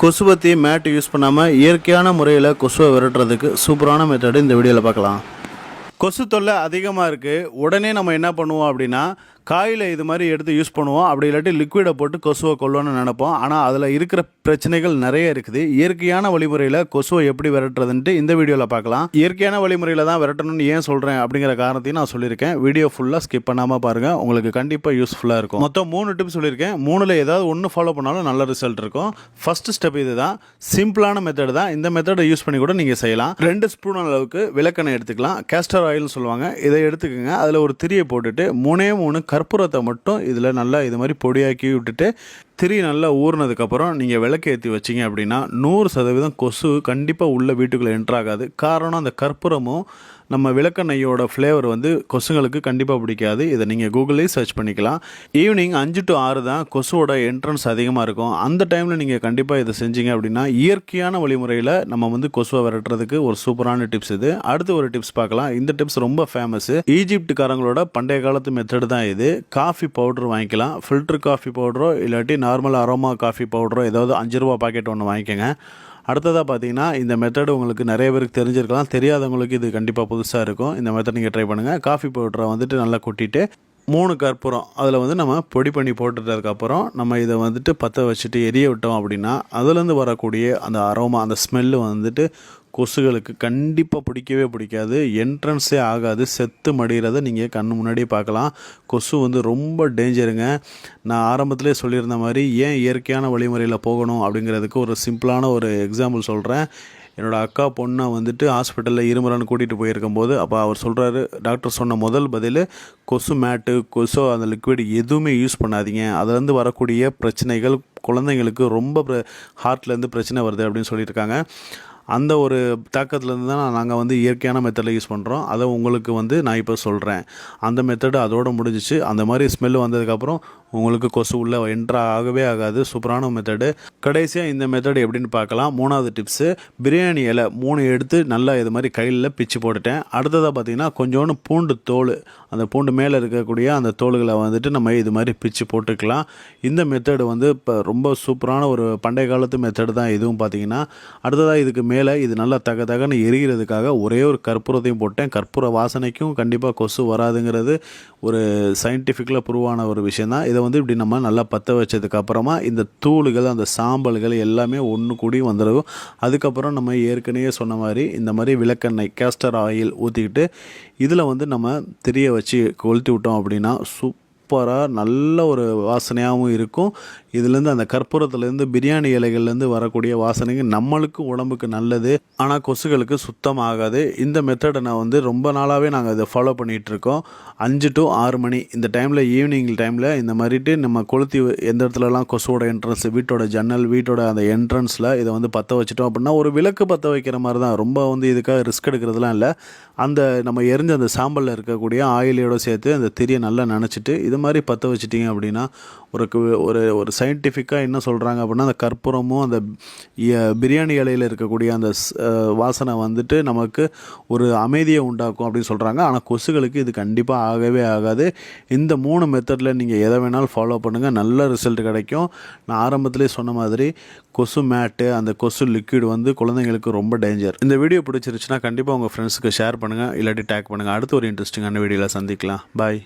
கொசுவத்தி mat use பண்ணாமல் இயற்கையான முறையில் கொசுவை விரட்டுறதுக்கு சூப்பரான மெத்தடு இந்த வீடியோவில் பார்க்கலாம். கொசு தொல்லை அதிகமாக இருக்குது உடனே நம்ம என்ன பண்ணுவோம் அப்படின்னா காயில் இது மாதிரி எடுத்து யூஸ் பண்ணுவோம். அப்படி இல்லாட்டி லிக்விடை போட்டு கொசுவை கொல்லணும்னு நினைப்போம். ஆனால் அதில் இருக்கிற பிரச்சனைகள் நிறைய இருக்குது. இயற்கையான வழிமுறையில் கொசுவை எப்படி விரட்டுறதுன்ட்டு இந்த வீடியோவில் பார்க்கலாம். இயற்கையான வழிமுறையில் தான் விரட்டணும்னு ஏன் சொல்கிறேன் அப்படிங்கிற காரணத்தையும் நான் சொல்லியிருக்கேன். வீடியோ ஃபுல்லாக ஸ்கிப் பண்ணாமல் பாருங்கள் உங்களுக்கு கண்டிப்பாக யூஸ்ஃபுல்லாக இருக்கும். மொத்தம் மூணு டிப்ஸ் சொல்லியிருக்கேன். மூணில் ஏதாவது ஒன்று ஃபாலோ பண்ணாலும் நல்ல ரிசல்ட் இருக்கும். ஃபர்ஸ்ட் ஸ்டெப் இது தான் சிம்பிளான மெத்தட் தான். இந்த மெத்தடை யூஸ் பண்ணி கூட நீங்கள் செய்யலாம். ரெண்டு ஸ்பூன் அளவுக்கு விளக்கெண்ணெய் எடுத்துக்கலாம். கேஸ்டர் ஆயில்னு சொல்லுவாங்க. இதை எடுத்துக்கோங்க. அதில் ஒரு திரியை போட்டுட்டு மூணே மூணு கற்பூரத்தை மட்டும் இதில் நல்லா இது மாதிரி பொடியாக்கி விட்டுட்டு திரி நல்லா ஊறினதுக்கப்புறம் நீங்கள் விளக்கு ஏற்றி வச்சிங்க அப்படின்னா நூறு சதவீதம் கொசு கண்டிப்பாக உள்ள வீட்டுக்குள்ளே என்ட்ராகாது காரணம் அந்த கற்பூரமும் நம்ம விளக்கெண்ணெய்யோட ஃப்ளேவர் வந்து கொசுங்களுக்கு கண்டிப்பாக பிடிக்காது. இதை நீங்கள் கூகுளே சர்ச் பண்ணிக்கலாம். ஈவினிங் அஞ்சு டு ஆறு தான் கொசுவோட என்ட்ரன்ஸ் அதிகமாக இருக்கும். அந்த டைமில் நீங்கள் கண்டிப்பாக இதை செஞ்சீங்க அப்படின்னா இயற்கையான வழிமுறையில் நம்ம வந்து கொசுவை விரட்டுறதுக்கு ஒரு சூப்பரான டிப்ஸ் இது. அடுத்து ஒரு டிப்ஸ் பார்க்கலாம். இந்த டிப்ஸ் ரொம்ப ஃபேமஸ் ஈஜிப்டுக்காரங்களோட பண்டைய காலத்து மெத்தடு தான் இது. காஃபி பவுடர் வாங்கிக்கலாம். ஃபில்டர் காஃபி பவுடரோ இல்லாட்டி நார்மல் அரோமா காஃபி பவுடரோ ஏதாவது அஞ்சு ரூபா பாக்கெட் ஒன்று வாங்கிக்கோங்க. அடுத்ததாக பார்த்தீங்கன்னா இந்த மெத்தட் உங்களுக்கு நிறைய பேருக்கு தெரிஞ்சிருக்கலாம். தெரியாதவங்களுக்கு இது கண்டிப்பாக புதுசாக இருக்கும். இந்த மெத்தட் நீங்கள் ட்ரை பண்ணுங்கள் காஃபி பவுடரை வந்துட்டு நல்லா கொட்டிட்டு மூணு கற்பூரம் அதில் வந்து நம்ம பொடி பண்ணி போட்டுட்டதுக்கப்புறம் நம்ம இதை வந்துட்டு பற்ற வச்சுட்டு எரிய விட்டோம் அப்படின்னா அதுலேருந்து வரக்கூடிய அந்த அரோமா அந்த ஸ்மெல்லு வந்துட்டு கொசுகளுக்கு கண்டிப்பாக பிடிக்கவே பிடிக்காது. என்ட்ரன்ஸே ஆகாது. செத்து மடிகிறத நீங்கள் கண் முன்னாடியே பார்க்கலாம். கொசு வந்து ரொம்ப டேஞ்சருங்க நான் ஆரம்பத்திலே சொல்லியிருந்த மாதிரி ஏன் இயற்கையான வழிமுறையில் போகணும் அப்படிங்கிறதுக்கு ஒரு சிம்பிளான ஒரு எக்ஸாம்பிள் சொல்கிறேன் என்னோடய அக்கா பொண்ணை வந்துட்டு ஹாஸ்பிட்டலில் இருமுறான்னு கூட்டிகிட்டு போயிருக்கும்போது அப்போ அவர் சொல்கிறாரு டாக்டர் சொன்ன முதல் பதில் கொசு மேட்டு கொசு அந்த லிக்விட் எதுவுமே யூஸ் பண்ணாதீங்க. அதுலேருந்து வரக்கூடிய பிரச்சனைகள் குழந்தைங்களுக்கு ரொம்ப ஹார்ட்லேருந்து பிரச்சனை வருது அப்படின்னு சொல்லியிருக்காங்க. அந்த ஒரு தாக்கத்துலேருந்து தான் நாங்கள் வந்து இயற்கையான மெத்தடில் யூஸ் பண்ணுறோம் அதை உங்களுக்கு வந்து நான் இப்போ சொல்கிறேன் அந்த மெத்தடு அதோடு முடிஞ்சிச்சு. அந்த மாதிரி ஸ்மெல் வந்ததுக்கப்புறம் உங்களுக்கு கொசு உள்ள என்ட்ரா ஆகவே ஆகாது. சூப்பரான மெத்தடு கடைசியாக இந்த மெத்தடு எப்படின்னு பார்க்கலாம். மூணாவது டிப்ஸு பிரியாணி இலை மூணு எடுத்து நல்லா இது மாதிரி கையில் பிச்சு போட்டுட்டேன். அடுத்ததாக பார்த்தீங்கன்னா கொஞ்சோண்டு பூண்டு தோல். அந்த பூண்டு மேலே இருக்கக்கூடிய அந்த தோல்களை வந்துட்டு நம்ம இது மாதிரி பிச்சு போட்டுக்கலாம். இந்த மெத்தடு வந்து இப்போ ரொம்ப சூப்பரான ஒரு பண்டைய காலத்து மெத்தடு தான். இதுவும் பார்த்தீங்கன்னா அடுத்ததாக இதுக்கு மேலே இது நல்லா தக தகன்னு எரிகிறதுக்காக ஒரே ஒரு கற்பூரத்தையும் போட்டேன். கற்பூர வாசனைக்கும் கண்டிப்பாக கொசு வராதுங்கிறது ஒரு சயின்டிஃபிக்கில் ப்ரூவான ஒரு விஷயம் தான் இதை வந்து இப்படி நம்ம நல்லா பற்ற வச்சதுக்கு அப்புறமா இந்த தூளுகள் அந்த சாம்பல்கள் எல்லாமே ஒன்று கூடி வந்துடும் அதுக்கப்புறம் நம்ம ஏற்கனவே சொன்ன மாதிரி இந்த மாதிரி விளக்கெண்ணெய் கேஸ்டர் ஆயில் ஊற்றிக்கிட்டு இதில் வந்து நம்ம திரிய வச்சு கொளுத்தி விட்டோம் அப்படின்னா சூப்பராக நல்ல ஒரு வாசனையாகவும் இருக்கும். இதுலேருந்து அந்த கற்பூரத்துலேருந்து பிரியாணி இலைகள்லேருந்து வரக்கூடிய வாசனைங்க நம்மளுக்கு உடம்புக்கு நல்லது. ஆனால் கொசுகளுக்கு சுத்தமாகாது. இந்த மெத்தடை நான் வந்து ரொம்ப நாளாகவே நாங்கள் இதை ஃபாலோ பண்ணிகிட்ருக்கோம். அஞ்சு டு ஆறு மணி இந்த டைமில் ஈவினிங் டைமில் இந்த மாதிரிட்டு நம்ம கொளுத்தி எந்த இடத்துலலாம் கொசுவோட என்ட்ரன்ஸ் வீட்டோட ஜன்னல் வீட்டோட அந்த என்ட்ரன்ஸில் இதை வந்து பற்ற வச்சுட்டோம் அப்படின்னா ஒரு விளக்கு பற்ற வைக்கிற மாதிரி தான் ரொம்ப வந்து இதுக்காக ரிஸ்க் எடுக்கிறதுலாம் இல்லை. அந்த நம்ம எரிஞ்ச அந்த சாம்பலில் இருக்கக்கூடிய ஆயிலையோடு சேர்த்து அந்த திரியை நல்லா நினச்சிட்டு இது மாதிரி பற்ற வச்சிட்டிங்க அப்படின்னா ஒரு ஒரு ஒரு சயின்டிஃபிக்காக என்ன சொல்கிறாங்க அப்படின்னா அந்த கற்பூரமும் அந்த பிரியாணி இலையில் இருக்கக்கூடிய அந்த ஸ்- வாசனை வந்துட்டு நமக்கு ஒரு அமைதியை உண்டாக்கும் அப்படின்னு சொல்கிறாங்க ஆனால் கொசுகளுக்கு இது கண்டிப்பாக ஆகவே ஆகாது. இந்த மூணு மெத்தடில் நீங்கள் எதை வேணாலும் ஃபாலோ பண்ணுங்கள் நல்ல ரிசல்ட் கிடைக்கும். நான் ஆரம்பத்திலே சொன்ன மாதிரி கொசு மேட்டு அந்த கொசு லிக்விட் வந்து குழந்தைங்களுக்கு ரொம்ப டேஞ்சர் இந்த வீடியோ பிடிச்சிருச்சுன்னா கண்டிப்பாக உங்கள் ஃப்ரெண்ட்ஸுக்கு ஷேர் பண்ணுங்கள் இல்லாட்டி டேக் பண்ணுங்கள் அடுத்து ஒரு இன்ட்ரெஸ்டிங்கான வீடியோவில் சந்திக்கலாம். பாய்